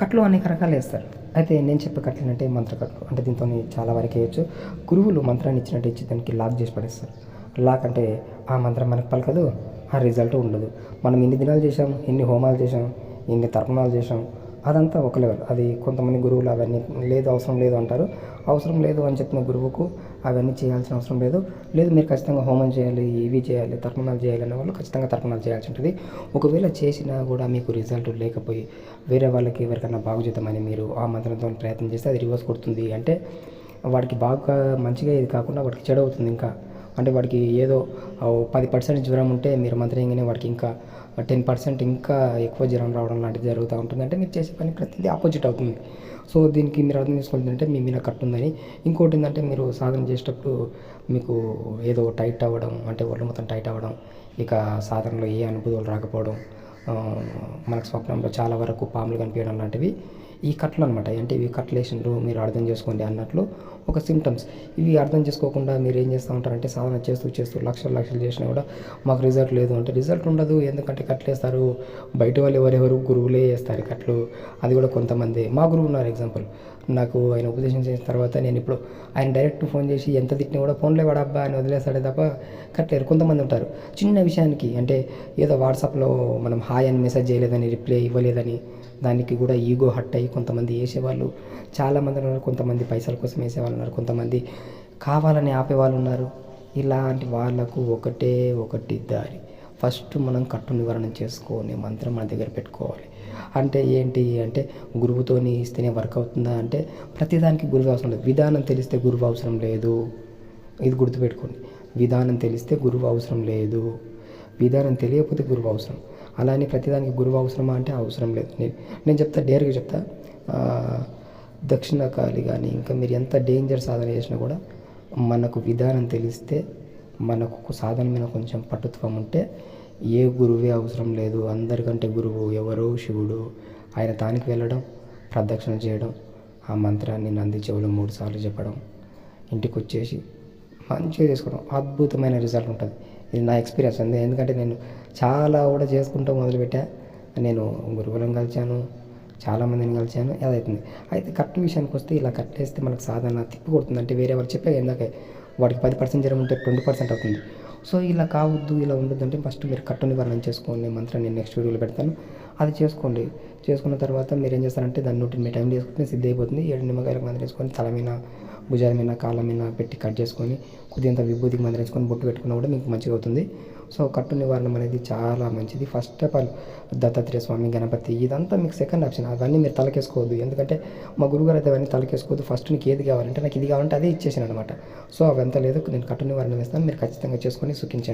కట్లు అనేక రకాలు వేస్తారు. అయితే నేను చెప్పే కట్లు అంటే మంత్రకట్లు అంటే దీంతో చాలా వరకు వేయచ్చు. గురువులు మంత్రాన్ని ఇచ్చినట్టు ఇచ్చి దానికి లాక్ చేసి పడేస్తారు. లాక్ అంటే ఆ మంత్రం మనకు పలకదు ఆ రిజల్ట్ ఉండదు. మనం ఎన్ని దినాలు చేసాం ఎన్ని హోమాలు చేసాం ఎన్ని తర్పణాలు చేసాం అదంతా ఒక లెవెల్ అది కొంతమంది గురువులు అవన్నీ లేదు అవసరం లేదు అంటారు. అవసరం లేదు అని చెప్పిన గురువుకు అవన్నీ చేయాల్సిన అవసరం లేదు. లేదు మీరు ఖచ్చితంగా హోమం చేయాలి ఇవి చేయాలి తర్పణాలు చేయాలి అనే వాళ్ళు ఖచ్చితంగా తర్పణాలు చేయాల్సి ఉంటుంది. ఒకవేళ చేసినా కూడా మీకు రిజల్ట్ లేకపోయి వేరే వాళ్ళకి ఎవరికైనా బాగు మీరు ఆ మంత్రంతో ప్రయత్నం చేస్తే అది రివర్స్ కొడుతుంది. అంటే వాడికి బాగా మంచిగా ఇది కాకుండా వాడికి చెడు అవుతుంది ఇంకా. అంటే వాడికి ఏదో పది పర్సెంట్ జ్వరం ఉంటే మీరు మంత్రంగానే వాడికి ఇంకా టెన్ పర్సెంట్ ఇంకా ఎక్కువ జ్వరం రావడం లాంటిది జరుగుతూ ఉంటుంది. అంటే మీరు చేసే పని ప్రతిదీ ఆపోజిట్ అవుతుంది. సో దీనికి మీరు అర్థం చేసుకోవాలంటే మీ మీద కట్టు ఉందని. ఇంకోటి ఏంటంటే మీరు సాధన చేసేటప్పుడు మీకు ఏదో టైట్ అవ్వడం అంటే ఒళ్ళు మొత్తం టైట్ అవ్వడం ఇక సాధనలో ఏ అనుభూతులు రాకపోవడం మనకు స్వప్నంలో చాలా వరకు పాములు కనిపించడం లాంటివి ఈ కట్లు అనమాట అంటే ఇవి కట్లేషన్లు మీరు అర్థం చేసుకోండి అన్నట్లు ఒక సిమ్టమ్స్ ఇవి అర్థం చేసుకోకుండా మీరు ఏం చేస్తూ ఉంటారంటే సాధన చేస్తూ చేస్తూ లక్షలు లక్షలు చేసినా కూడా మాకు రిజల్ట్ లేదు అంటే రిజల్ట్ ఉండదు. ఎందుకంటే కట్లేస్తారు బయట వాళ్ళు ఎవరెవరు గురువులే వేస్తారు కట్లు అది కూడా కొంతమంది. మా గురువు ఉన్నారు ఎగ్జాంపుల్ నాకు ఆయన ఉపదేశం చేసిన తర్వాత నేను ఇప్పుడు ఆయన డైరెక్ట్ ఫోన్ చేసి ఎంత తిట్టినా కూడా ఫోన్లే వాడబ్బా అని వదిలేస్తాడే తప్ప కట్టలేరు. కొంతమంది ఉంటారు. చిన్న విషయానికి అంటే ఏదో వాట్సాప్లో మనం హాయ్ అని మెసేజ్ చేయలేదని రిప్లై ఇవ్వలేదని దానికి కూడా ఈగో హట్ అయ్యి కొంతమంది వేసేవాళ్ళు చాలామంది ఉన్నారు కొంతమంది పైసల కోసం వేసేవాళ్ళు ఉన్నారు కొంతమంది కావాలని ఆపేవాళ్ళు ఉన్నారు. ఇలాంటి వాళ్ళకు ఒకటే ఒకటి దారి. ఫస్ట్ మనం కట్టు నివారణ చేసుకొని మంత్రం మన దగ్గర పెట్టుకోవాలి. అంటే ఏంటి అంటే గురువుతోని ఇస్తేనే వర్క్ అవుతుందా అంటే ప్రతిదానికి గురువు అవసరం లేదు. విధానం తెలిస్తే గురువు అవసరం లేదు. ఇది గుర్తుపెట్టుకోండి. విధానం తెలిస్తే గురువు అవసరం లేదు. విధానం తెలియకపోతే గురువు అవసరం. అలానే ప్రతిదానికి గురువు అవసరమా అంటే అవసరం లేదు. నేను నేను చెప్తా డేర్గా చెప్తా. దక్షిణ దక్షిణకాలి కానీ ఇంకా మీరు ఎంత డేంజర్ సాధన చేసినా కూడా మనకు విధానం తెలిస్తే మనకు సాధన మీద కొంచెం పట్టుత్వం ఉంటే ఏ గురువే అవసరం లేదు. అందరికంటే గురువు ఎవరో శివుడు. ఆయన తానికి వెళ్ళడం ప్రదక్షిణ చేయడం ఆ మంత్రాన్ని నంది చెవులు మూడు సార్లు చెప్పడం ఇంటికి వచ్చేసి మంచిగా చేసుకోవడం. అద్భుతమైన రిజల్ట్ ఉంటుంది. ఇది నా ఎక్స్పీరియన్స్ అండి. ఎందుకంటే నేను చాలా కూడా చేసుకుంటూ మొదలుపెట్టా. నేను గురువులను కలిశాను చాలామందిని కలిశాను అదవుతుంది అయితే కట్టు విషయానికి వస్తే ఇలా కట్టేస్తే మనకు సాధన తిప్పి కొడుతుంది. అంటే వేరే వాళ్ళు చెప్పే ఇందాక వాడికి పది పర్సెంట్ జ్వరం ఉంటే ట్వంటీ పర్సెంట్ అవుతుంది. సో ఇలా కావద్దు ఇలా ఉండొద్దు అంటే ఫస్ట్ మీరు కట్టు నివారణ చేసుకోండి మంత్రం నేను నెక్స్ట్ వీడియోలో పెడతాను. అది చేసుకోండి. చేసుకున్న తర్వాత మీరు ఏం చేస్తారంటే దాన్ని నూటి మీ టైం చేసుకుంటే సిద్ధ అయిపోతుంది. ఏడు నిమ్మకాయలకు మంత్రం వేసుకొని తల మీద భుజాల మీద కాళ్ళ మీద పెట్టి కట్ చేసుకొని కొద్దిగా విభూతికి మంత్రం వేసుకొని బొట్టు పెట్టుకున్నా కూడా మీకు మంచిగా అవుతుంది. సో కట్టు నివారణ అనేది చాలా మంచిది. First of all Dattatreya Swamy Ganapati ఇదంతా మీకు సెకండ్ ఆప్షన్ అవన్నీ మీరు తలకేసుకోవద్దు. ఎందుకంటే మా గురుగారు అయితే అవన్నీ తలకేసుకోవద్దు. ఫస్ట్ నీకు ఏది కావాలంటే నాకు ఇది కావాలంటే అదే ఇచ్చేసాను అనమాట సో అవంతా లేదు. నేను కట్టు నివారణ వేస్తాను. మీరు ఖచ్చితంగా చేసుకొని సుఖించండి.